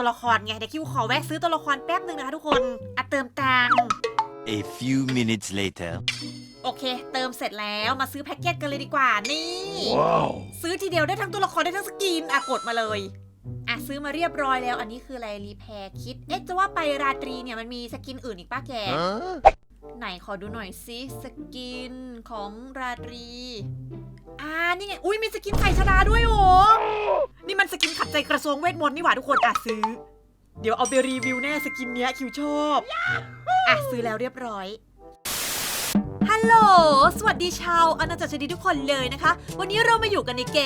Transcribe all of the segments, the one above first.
คิวมีสกินแต่คิวไม่มีตัวละครไงเดี๋ยวคิวขอแวะซื้อตัวละครแป๊บหนึ่งนะคะทุกคนอะเติมตังค์ A few minutes later. โอเค เติมเสร็จแล้วมาซื้อแพ็กเกจกันเลยดีกว่านี่ Wow. ซื้อทีเดียวได้ทั้งตัวละครได้ทั้งสกินอะกดมาเลย อะซื้อมาเรียบร้อยแล้ว อันนี้คืออะไรรีแพร์คิด เอ๊ะจะว่าไปราตรีเนี่ยมันมีสกินอื่นอีกป้าแก Huh? ไหนขอดูหน่อยซิสกินของราตรี อ่านี่ไง อุ้ยมีสกินไข่ชดาด้วยโหนี่มันสกินขัด ใจกระทรวงเวทมนต์นี่หว่าทุกคนอะซื้อ เดี๋ยวเอาไปรีวิวแน่สกินเนี้ยคิวชอบอะซื้อแล้วเรียบร้อยฮัลโหล สวัสดีชาวอาณาจักรชดีทุกคนเลยนะคะ วันนี้เรามาอยู่กันในเก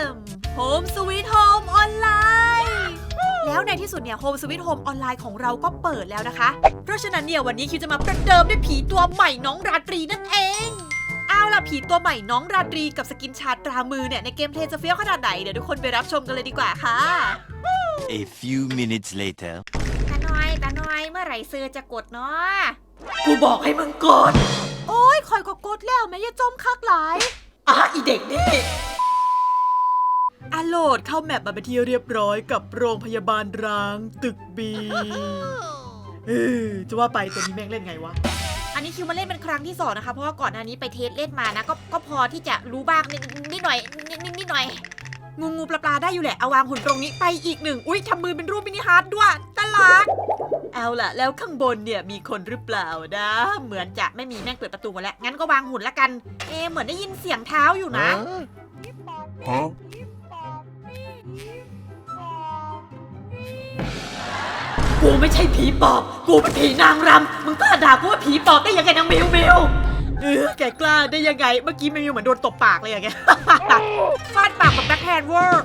ม Home Sweet Home Online แล้วในที่สุดเนี่ย Home Sweet Home Online ของเราก็เปิดแล้วนะคะ เพราะฉะนั้นเนี่ยวันนี้คิวจะมาประเดิมด้วยผีตัวใหม่น้องราตรีนั่นเอง เอาล่ะผีตัวใหม่น้องราตรีกับสกินชาตรามือเนี่ยในเกมเพลย์จะเฟี้ยวขนาดไหนเดี๋ยวทุกคนไปรับชมกันเลยดีกว่าค่ะ A few minutes later. ตาน้อยตาน้อยเมื่อไหร่เซอร์จะกดเนาะกูบอกให้มึงกด โอ้ยคอยก็กดแล้วแม่อย่าจมคักหลายอะอีเด็กนี่อาโหลดเข้าแมปมาเป็นที่เรียบร้อยกับโรงพยาบาลร้างตึกบี เออจะว่าไปตัวนี้แม่งเล่นไงวะ อันนี้คิวมาเล่นเป็นครั้งที่สองนะคะ เพราะว่าก่อนหน้านี้ไปเทสเล่นมานะก็ก็พอที่จะรู้บ้างนิดนิดหน่อยนิดนิดนิดหน่อย งูงูปลาปลาได้อยู่แหละเอาวางหุ่นตรงนี้ไปอีกหนึ่งอุ้ยทำมือเป็นรูปมินิฮาร์ดด้วยตลาดเอาล่ะ แล้วข้างบนเนี่ยมีคนหรือเปล่านะ เหมือนจะไม่มีแม่งเปิดประตูมาแล้วงั้นก็วางหุ่นละกัน เอะเหมือนได้ยินเสียงเท้าอยู่นะ Huh? ไม่ใช่ผีปอบ กูเป็นผีนางรำ มึงกล้าด่ากูว่าผีปอบได้ยังไงนางมิวมิวเออแกกล้าได้ยังไง เมื่อกี้มิวเหมือนโดนตบปากเลยอย่างเงี้ยฟาดปากกับแบ็คแฮนด์เวอร์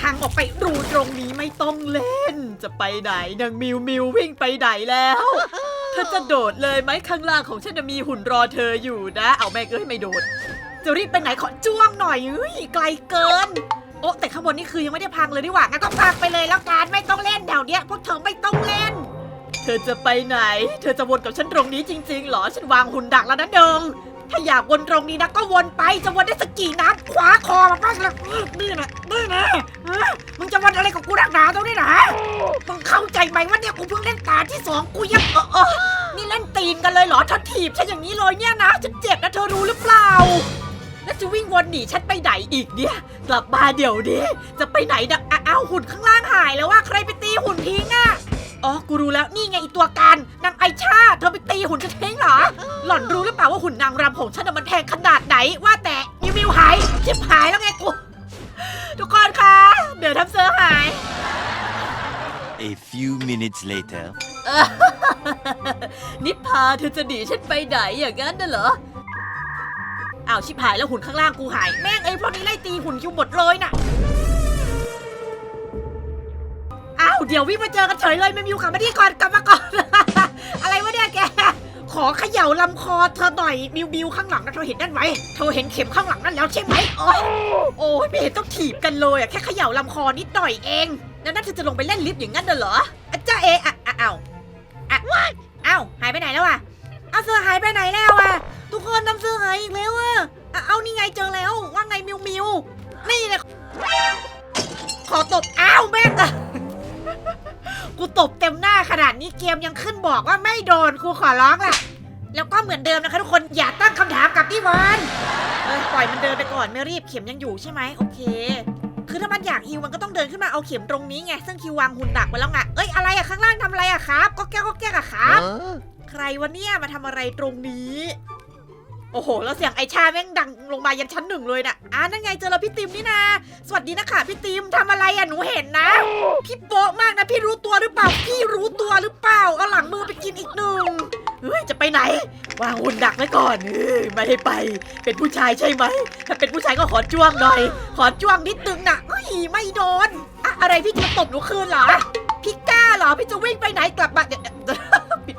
พังออกไปรูตรงนี้ไม่ต้องเล่น จะไปไหนนางมิวมิววิ่งไปไหนแล้วเธอจะโดดเลยไหมข้างล่างของฉันจะมีหุ่นรอเธออยู่นะ เอาแม่เอ้ยไม่โดด จะรีบไปไหนขอจ้วงหน่อยเฮ้ยไกลเกิน โอ้แต่ข้างบนนี่คือยังไม่ได้พังเลยดีกว่างั้นก็พังไปเลยแล้วกันไม่ต้องเล่นเดี๋ยวเนี้ยพวกเธอไม่ต้องเล่น เธอจะไปไหน เธอจะวนกับฉันตรงนี้จริงๆเหรอฉันวางหุ่นดักแล้วนะเดิงถ้าอยากวนตรงนี้นะก็วนไปจะวนได้สักกี่น้ำขว้าคอมาบ้างละนี่นะนี่นะฮะมึงจะวนอะไรกับกูดักหนาตรงนี้นะมึงเข้าใจไหมว่าเนี่ยกูเพิ่งเล่นตาที่สองกูยังเออเออนี่เล่นตีนกันเลยเหรอเธอถีบฉันอย่างนี้เลยเนี่ยนะฉันเจ็บนะเธอรู้หรือเปล่า แล้วจะวิ่งวนหนีฉันไปไหนอีกเนี่ย กลับมาเดี๋ยวนี้จะไปไหนนะอะอ้าวหุ่นข้างล่างหายแล้วว่าใครไปตีหุ่นทิ้งอะอ๋อ กูรู้แล้วนี่ไงอีตัวการนางไอชา เธอไปตีหุ่นฉันทิ้งเหรอ หล่อนรู้หรือเปล่าว่าหุ่นนางรำของฉันน่ะมันแพงขนาดไหนว่าแต่มิวมิวหายชิบหายแล้วไงกู ทุกคนคะเดี๋ยวทำเซอร์หาย A few minutes later. นิพาเธอจะหนีฉันไปไหนอย่างนั้นน่ะเหรอ อ้าวชิบหายแล้วหุ่นข้างล่างกูหาย แม่งไอ้พวกนี้ไล่ตีหุ่นคิวหมดเลยน่ะ อ้าวเดี๋ยววิ่งมาเจอกันเฉยเลยไม่มีอยู่กลับมาที่ก่อนกลับมาก่อน อะไรวะเนี่ยแก ขอเขย่าลำคอเธอหน่อยมิวมิวข้างหลังนะเธอเห็นนั่นไหมเธอเห็นเข็มข้างหลังนั่นแล้วใช่ไหมโอ้ยโอ้ยไม่เห็นต้องถีบกันเลยอะแค่เขย่าลำคอนิดหน่อยเอง แล้วนั่นเธอจะลงไปเล่นลิฟต์อย่างนั้นน่ะเหรออะจ้าเอะอะอะอ้าวอะอ้าวหายไปไหนแล้วอะ อาเสื้อหายไปไหนแล้วอะทุกคนนำเสื้อหายอีกแล้วอะอะเอานี่ไงเจอแล้ว ว่าไงมิวมิวนี่แหละขอตบอ้าวแม่งอะกูตบเต็มหน้าขนาดนี้เกมยังขึ้นบอกว่าไม่โดนกูขอร้องล่ะ แล้วก็เหมือนเดิมนะคะทุกคนอย่าตั้งคำถามกับพี่วานเออปล่อยมันเดินไปก่อนไม่รีบเข็มยังอยู่ใช่ไหมโอเค คือถ้ามันอยากฮิวมันก็ต้องเดินขึ้นมาเอาเข็มตรงนี้ไงซึ่งคิววางหุ่นดักไว้แล้วไงเอ้ยอะไรอะข้างล่างทำอะไรอะครับ ก็แก้ก็แก้วอะครับ ใครวะเนี่ยมาทำอะไรตรงนี้ โอ้โห แล้วเสียงไอชาแม่งดังลงมายันชั้นหนึ่งเลยน่ะอ่านั่นไงเจอแล้วพี่ติมนี่นา สวัสดีนะคะพี่ติมทำอะไรอะหนูเห็นนะ พี่โป๊ะมากนะพี่รู้ตัวหรือเปล่า พี่รู้ตัวหรือเปล่า เอาหลังมือไปกินอีกหนึ่งเฮ้ยจะไปไหน วางหุ่นดักไว้ก่อนเฮ้ยไม่ให้ไป เป็นผู้ชายใช่ไหม ถ้าเป็นผู้ชายก็ขอจ้วงหน่อย ขอจ้วงนิดนึงนะเฮ้ยไม่โดนอะอะไรพี่จะตบหนูคืนเหรอ พี่กล้าเหรอ พี่จะวิ่งไปไหนกลับมาเดี๋ยว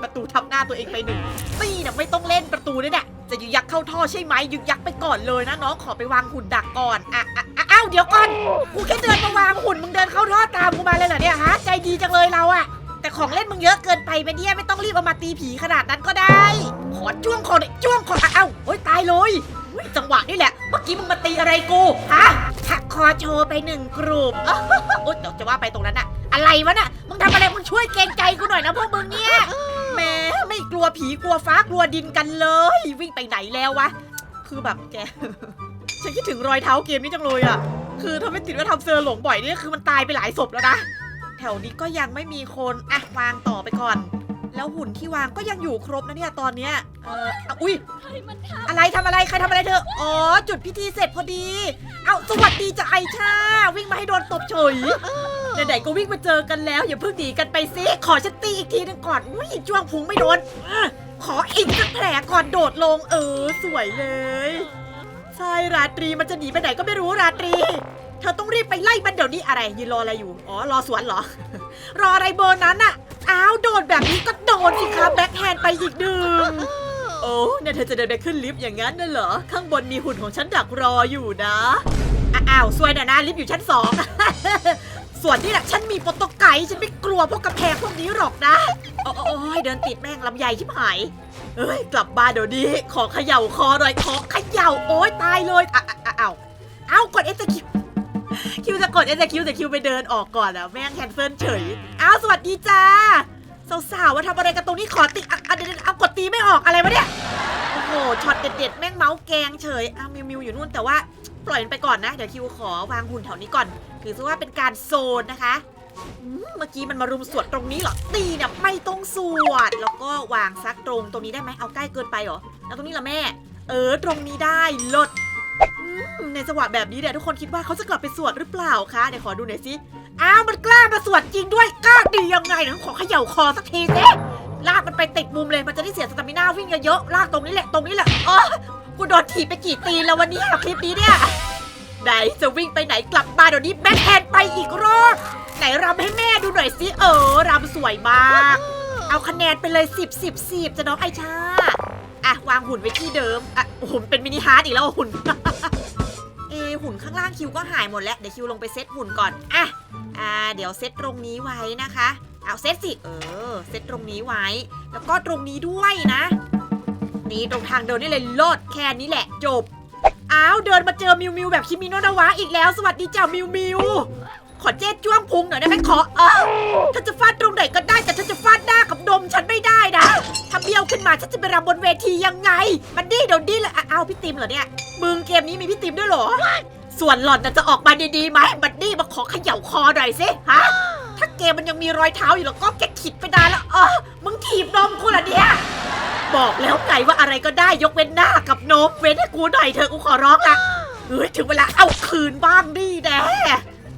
ประตูทับหน้าตัวเองไปหนึ่งตีน่ะไม่ต้องเล่นประตูด้วยเนี่ยจะยึกยักเข้าท่อใช่ไหมยึกยักไปก่อนเลยนะน้องขอไปวางหุ่นดักก่อนอะอะอ้าวเดี๋ยวก่อนกูแค่เดินมาวางหุ่นมึงเดินเข้าท่อตามกูมาเลยเหรอเนี่ยฮะใจดีจังเลยเราอะแต่ของเล่นมึงเยอะเกินไปไปเนี่ยไม่ต้องรีบเอามาตีผีขนาดนั้นก็ได้ ขอจ้วงคอหน่ยจ้วงคอเอ้าโอ๊ยตายเลยจังหวะนี่แหละ เมื่อกี้มึงมาตีอะไรกูฮะหักคอโชว์ไปหนึ่งกลุ่มโอ๊ยเดี๋ยวจะว่าไปตรงนั้นอะอะไรวะน่ะมึงทำอะไรมึงช่วยเกรงใจกูหน่อยนะพวกมึงเนี่ย แหมไม่กลัวผีกลัวฟ้ากลัวดินกันเลย วิ่งไปไหนแล้ววะ คือแบบแก ฉันคิดถึงรอยเท้าเกมนี้จังเลยอะคือถ้าไม่ติดว่าทำเซอร์หลงบ่อยนี่คือมันตายไปหลายศพแล้วนะ แถวนี้ก็ยังไม่มีคนอะวางต่อไปก่อน แล้วหุ่นที่วางก็ยังอยู่ครบนะเนี่ยตอนเนี้ยเอออะอุ้ยอะไรทำอะไรใครทำอะไรเธอ อ๋อ จุดพิธีเสร็จพอดี เอาสวัสดีจ้ะไอชา วิ่งมาให้โดนตบเฉย ไหนๆก็วิ่งมาเจอกันแล้ว อย่าเพิ่งหนีกันไปซิขอฉันตีอีกทีหนึงก่อนอุ้ยจ้วงพุงไม่โดนอื้อขออีกสักแผลก่อนโดดลงเออ สวยเลย ใช่ราตรีมันจะหนีไปไหนก็ไม่รู้ราตรี เธอต้องรีบไปไล่มันเดี๋ยวนี้อะไรยืนรออะไรอยู่ อ๋อ รอสวนเหรอ รออะไรเบอร์นั้นอะอ้าวโดนแบบนี้ก็โดนสิคะแบ็คแฮนด์ไปอีกหนึ่งโอ้เนี่ยเธอจะเดินไปขึ้นลิฟต์อย่างนั้นน่ะเหรอ ข้างบนมีหุ่นของฉันดักรออยู่นะ อ้าวซวยนะนะลิฟต์อยู่ชั้นสอง ส่วนนี่แหละฉันมีโปรโตไกด์ฉันไม่กลัวพวกกระแพงพวกนี้หรอกนะโอ้โอ้ยเดินติดแม่งลำใหญ่ชิบหายเอ้ยกลับบ้านเดี๋ยวนี้ขอเขย่าคอหน่อยขอเขย่าโอ้ยตายเลยอะอะอะอ้าวอ้าวกดเอสคิวคิวจะกดเอสคิวแต่คิวไปเดินออกก่อนอะแม่งแคนเซิลเฉยอ้าวสวัสดีจ้าสาวๆว่าทำอะไรกันตรงนี้ขอตีอะอะเดี๋ยวเอากดตีไม่ออกอะไรวะเนี่ยโอ้โหช็อตเด็ดๆแม่งเมาส์แกงเฉยอ้าวมิวมิวอยู่นู่นแต่ว่า ปล่อยมันไปก่อนนะ เดี๋ยวคิวขอวางหุ่นแถวนี้ก่อน ถือซะว่าเป็นการโซนนะคะเมื่อกี้มันมารุมสวดตรงนี้เหรอ ตีเนี่ยไม่ต้องสวด แล้วก็วางซักตรงตรงนี้ได้ไหมเอาใกล้เกินไปเหรอ แล้วตรงนี้ล่ะแม่ เออตรงนี้ได้ลดในจังหวะแบบนี้เนี่ยทุกคนคิดว่าเขาจะกลับไปสวดหรือเปล่าคะเดี๋ยวขอดูหน่อยสิ อ้าวมันกล้ามาสวดจริงด้วยกล้าดียังไงนะขอเขย่าคอสักทีสิลากมันไปติดมุมเลยมันจะได้เสียสตามิน่าวิ่งเยอะๆลากตรงนี้แหละตรงนี้แหละอ๋อกูโดนถีบไปกี่ตีนแล้ววันนี้คลิปนี้เนี่ย ไหนจะวิ่งไปไหนกลับมาเดี๋ยวนี้แบ็คแฮนด์ไปอีกรอบไหนรำให้แม่ดูหน่อยสิเออรำสวยมาก เอาคะแนนไปเลย 10 10 10 จะน้องไอชาอะวางหุ่นไว้ที่เดิมอะหุ่นเป็นมินิฮาร์ดอีกแล้วหุ่น เอะหุ่นข้างล่างคิวก็หายหมดแล้วเดี๋ยวคิวลงไปเซตหุ่นก่อนอะอ่าเดี๋ยวเซตตรงนี้ไว้นะคะ เอาเซตสิเออเซตตรงนี้ไว้ แล้วก็ตรงนี้ด้วยนะ นี่ตรงทางเดินนี่เลยโลดแค่นี้แหละจบ อ้าวเดินมาเจอมิวมิวแบบคิมิโนะนาวะอีกแล้ว สวัสดีจ้ามิวมิวขอเจ๊จ้วงพุงหน่อยได้ไหมขอเออถ้าจะฟาดตรงไหนก็ได้แต่ถ้าจะฟาดหน้ากับนมฉันไม่ได้นะถ้าเบี้ยวขึ้นมาฉันจะไปรำบนเวทียังไง มันดีเดี๋ยวดีเลยอะเอาพี่ติมเหรอเนี่ยมึงเกมนี้มีพี่ติมด้วยเหรอ ส่วนหล่อนน่ะจะออกมาดีๆไหมบัดดี้มาขอเขย่าคอหน่อยสิฮะถ้าเกมมันยังมีรอยเท้าอยู่แล้วก็แกขิดไปได้แล้วเออมึงถีบนมกูเหรอเนี่ย บอกแล้วไงว่าอะไรก็ได้ยกเว้นหน้ากับนมเว้นให้กูหน่อยเถอะกูขอร้องละเฮ้ยถึงเวลาเอาคืนบ้างดิแด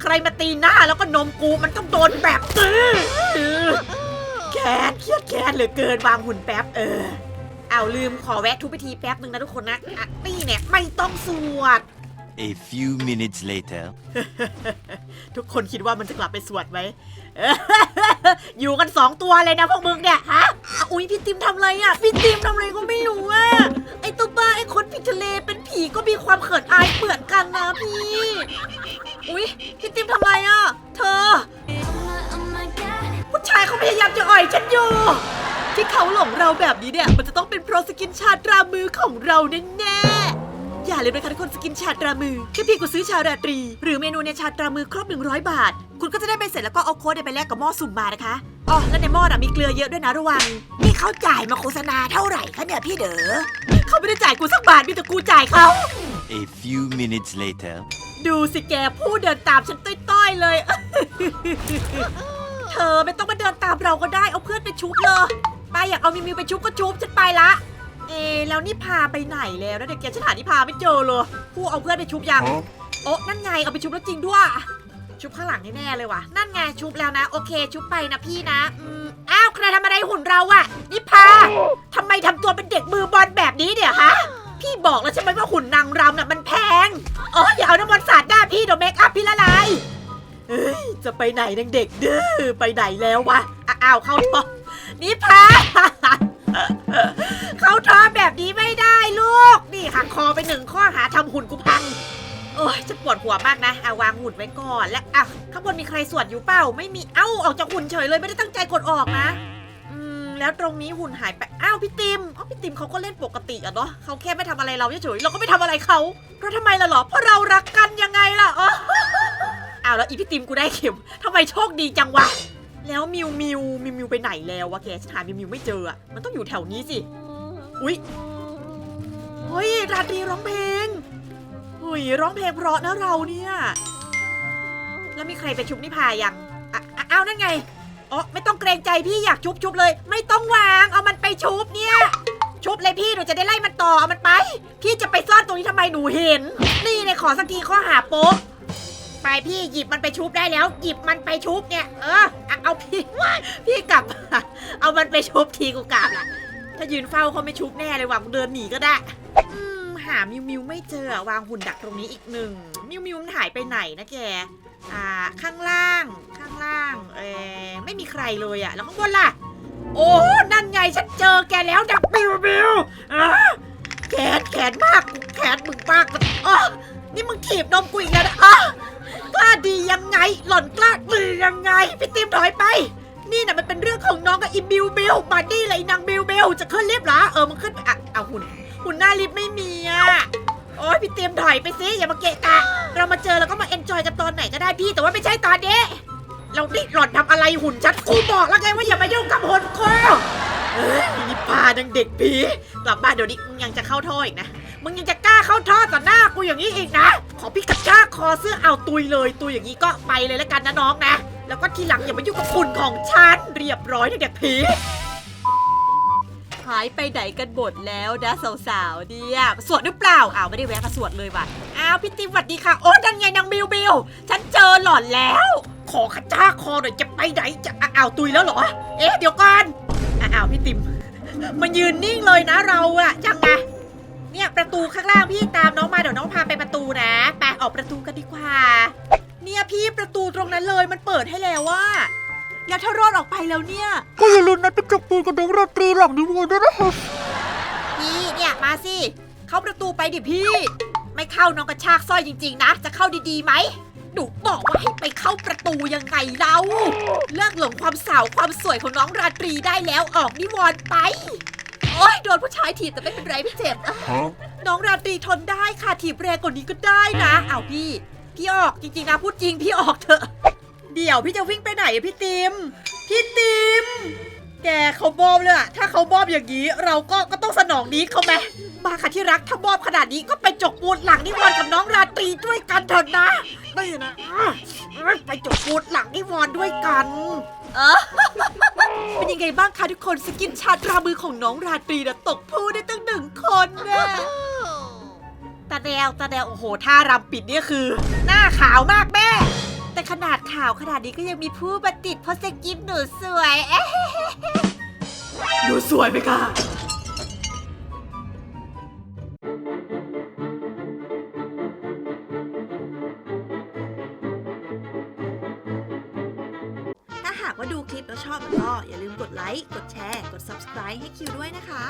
ใครมาตีหน้าแล้วก็นมกูมันต้องโดนแบบตื้อแค้นเครียดแค้นเหลือเกินวางหุ่นแป๊บเออ เอาลืมขอแวะทุกพิธีแป๊บหนึ่งนะทุกคนนะอะนี่เนี่ยไม่ต้องสวด A few minutes later. ทุกคนคิดว่ามันจะกลับไปสวดไหม อยู่กันสองตัวเลยนะพวกมึงเนี่ยฮะอุ้ยพี่ติมทำอะไรอะ พี่ติมทำอะไรก็ไม่รู้อะ ไอตัวบ้าไอคนผิดทะเลเป็นผีก็มีความเขินอายเหมือนกันนะพี่ อุ้ยพี่ติมทำไรอะ เธอ ผู้ชายเขาพยายามจะอ่อยฉันอยู่ที่เขาหลงเราแบบนี้เนี่ย มันจะต้องเป็นเพราะสกินชาตรามือของเราแน่ๆาเลยนะคะทุกคนสกินชาตรามือแค่เพียงคุณซื้อชาราตรี หรือเมนูในชาตรามือครบ 100 บาท คุณก็จะได้ไปเสร็จแล้วก็เอาโค้ดเนี่ยไปแลกกับหม้อสุ่มมานะคะอ๋อแล้วในหม้อน่ะมีเกลือเยอะด้วยนะระวัง นี่เขาจ่ายมาโฆษณาเท่าไหร่คะเนี่ยพี่เด๋อเขาไม่ได้จ่ายกูสักบาทมีแต่กูจ่ายเขา A few minutes later. ดูสิแกผู้เดินตามฉันต้อยๆเลย เธอไม่ต้องมาเดินตามเราก็ได้เอาเพื่อนไปชุบเลย ไปอยากเอามิวมิวไปชุบก็ชุบฉันไปละ เอะแล้วนี่พาไปไหนแล้วนะเด็กแกฉันหานี่พาไม่เจอเลยผู้เอาเพื่อนไปชุบยังโอ๊ะนั่นไงเอาไปชุบแล้วจริงด้วย ชุบข้างหลังแน่ๆเลยว่ะ นั่นไงชุบแล้วนะ โอเค ชุบไปนะพี่นะอืมอ้าวใครทำอะไรหุ่นเราอะนิพาทำไมทำตัวเป็นเด็กมือบอลแบบนี้เนี่ยฮะพี่บอกแล้วใช่ไหมว่าหุ่นนางรำน่ะมันแพงอ๋ออย่าเอาน้ำมันสาดหน้าพี่เดี๋ยวเมคอัพพี่ละลายเอ้ยจะไปไหนนางเด็กดื้อไปไหนแล้ววะอะอ้าวเข้าท้องนิพา เขาท้อแบบนี้ไม่ได้ลูก นี่หักคอไปหนึ่งข้อหาทำหุ่นกูพัง โอ้ยฉันปวดหัวมากนะเอาวางหุ่นไว้ก่อน และอะข้างบนมีใครสวดอยู่เปล่า ไม่มี เอ้า ออกจากหุ่นเฉยเลยไม่ได้ตั้งใจกดออกนะ อืม แล้วตรงนี้หุ่นหายไป อ้าวพี่ติมอ้าวพี่ติมเขาก็เล่นปกติอะเนาะเขาแค่ไม่ทำอะไรเราเฉยๆเราก็ไม่ทำอะไรเขาเพราะทำไมล่ะหรอ เพราะเรารักกันยังไงล่ะอ๋อ อ้าวแล้วอีพี่ติมกูได้เข็มทำไมโชคดีจังวะ แล้วมิวมิวมิวมิวไปไหนแล้ววะแกฉันหามิวมิวไม่เจออะมันต้องอยู่แถวนี้สิ อุ๊ยเฮ้ยราตรีร้องเพลงเฮ้ยร้องเพลงเพราะนะเราเนี่ย แล้วมีใครไปชุบนิพายังอะอะอ้าวนั่นไงอ๋อไม่ต้องเกรงใจพี่อยากชุบชุบเลย ไม่ต้องวาง เอามันไปชุบเนี่ย ชุบเลยพี่หนูจะได้ไล่มันต่อเอามันไป พี่จะไปซ่อนตรงนี้ทำไมหนูเห็น นี่ในยขอสักทีข้อหาโป๊ะไปพี่หยิบมันไปชุบได้แล้ว หยิบมันไปชุบเนี่ย เออเอาพี่พี่กลับมาเอามันไปชุบทีกูกลับละ ถ้ายืนเฝ้าเขาไม่ชุบแน่เลยว่ะกูเดินหนีก็ได้อืมหามิวมิวไม่เจออะวางหุ่นดักตรงนี้อีกหนึ่งมิวมิวมันหายไปไหนนะแกอ่าข้างล่างข้างล่างเออไม่มีใครเลยอะแล้วข้างบนล่ะ โอ้นั่นไงฉันเจอแกแล้วดักบิวบิวอ่าแขนแขนมากแขนมึงมากอ๋อนี่มึงถีบนมกูอีกแล้วนะอ๋อกล้าดียังไง หล่อนกล้าดียังไงพี่ติมถอยไป นี่นะมันเป็นเรื่องของน้องกับอีบิวบิวมาดี้เลยนางบิว บิวจะขึ้นลิฟต์เหรอเออมันขึ้นไปอะเอาหุ่นหุ่นหน้าลิฟต์ไม่มีอะโอ้ยพี่เตรียมถอยไปสิอย่ามาเกะกะเรามาเจอแล้วก็มาเอนจอยกันตอนไหนก็ได้พี่แต่ว่าไม่ใช่ตอนนี้เรานี่หล่อนทำอะไรหุ่นชัดกูบอกแล้วไงว่าอย่ามายุ่งกับหุ่นกูเอ้ยนี่พาดังเด็กผีกลับบ้านเดี๋ยวนี้มึงยังจะเข้าท่ออีกนะ มึงยังจะกล้าเข้าท่อต่อหน้ากูอย่างนี้อีกนะ ขอพี่กระชากคอเสื้อเอาตุยเลยตุยอย่างนี้ก็ไปเลยแล้วกันนะน้องนะ แล้วก็ทีหลังอย่ามายุ่งกับหุ่นของฉันเรียบร้อยเด็กผี หายไปไหนกันหมดแล้วนะสาวๆเนี่ยสวดหรือเปล่าอ้าวไม่ได้แวะกระสวดเลยว่ะอ้าวพี่ติมสวัสดีค่ะ โอ้ดันไงนางบิวบิวฉันเจอหล่อนแล้ว ขอกระชาคอหน่อยจะไปไหนจะอ้าวตุยแล้วเหรอ เอ๊ะเดี๋ยวก่อนอ้าวพี่ติมมันยืนนิ่งเลยนะเราอะจังไงเนี่ยประตูข้างล่างพี่ตามน้องมาเดี๋ยวน้องพาไปประตูนะไปออกประตูกันดีกว่า เนี่ยพี่ประตูตรงนั้นเลยมันเปิดให้แล้วว่า แล้วถ้ารอดออกไปแล้วเนี่ย ก็อย่าลืมนัดไปจบปูนกับน้องราตรีหลังนิวรณ์ด้วยนะครับพี่เนี่ยมาสิ เข้าประตูไปดิพี่ ไม่เข้าน้องกระชากสร้อยจริง ๆ นะ จะเข้าดีๆไหมหนูบอกว่าให้ไปเข้าประตูยังไงเราเลิกหลงความสาวความสวยของน้องราตรีได้แล้วออกนิวรณ์ไป โอ๊ยโดนผู้ชายถีบแต่ไม่เป็นไรพี่เจ็บอะน้องราตรีทนได้ค่ะถีบแรงกว่านี้ก็ได้นะอ้าวพี่ พี่ออกจริงๆนะพูดจริงพี่ออกเถอะ เดี๋ยวพี่จะวิ่งไปไหนอะพี่ติม พี่ติม แกเขาบอบเลยอะถ้าเขาบอบอย่างนี้ เราก็ก็ต้องสนองนี้เขาไหมมาค่ะที่รักถ้าบอบขนาดนี้ก็ไปจกปูนหลังนิวรณ์กับน้องราตรีด้วยกันเถอะนะนี่นะอะไปจกปูนหลังนิวรณ์ด้วยกันเออเป็นยังไงบ้างคะทุกคนสกินชาตรามือของน้องราตรีนะตกพูได้ตั้งหนึ่งคนนะตาแดวตาแดวโอ้โหท่ารำปิดเนี่ยคือ หน้าขาวมากแม่ แต่ขนาดข่าวขนาดนี้ก็ยังมีผู้มาติดเพราะสกินหนูสวยเอ๊ะหนูสวยไหมคะถ้าหากว่าดูคลิปแล้วชอบก็อย่าลืมกดไลค์ กดแชร์ กด subscribe ให้คิวด้วยนะคะ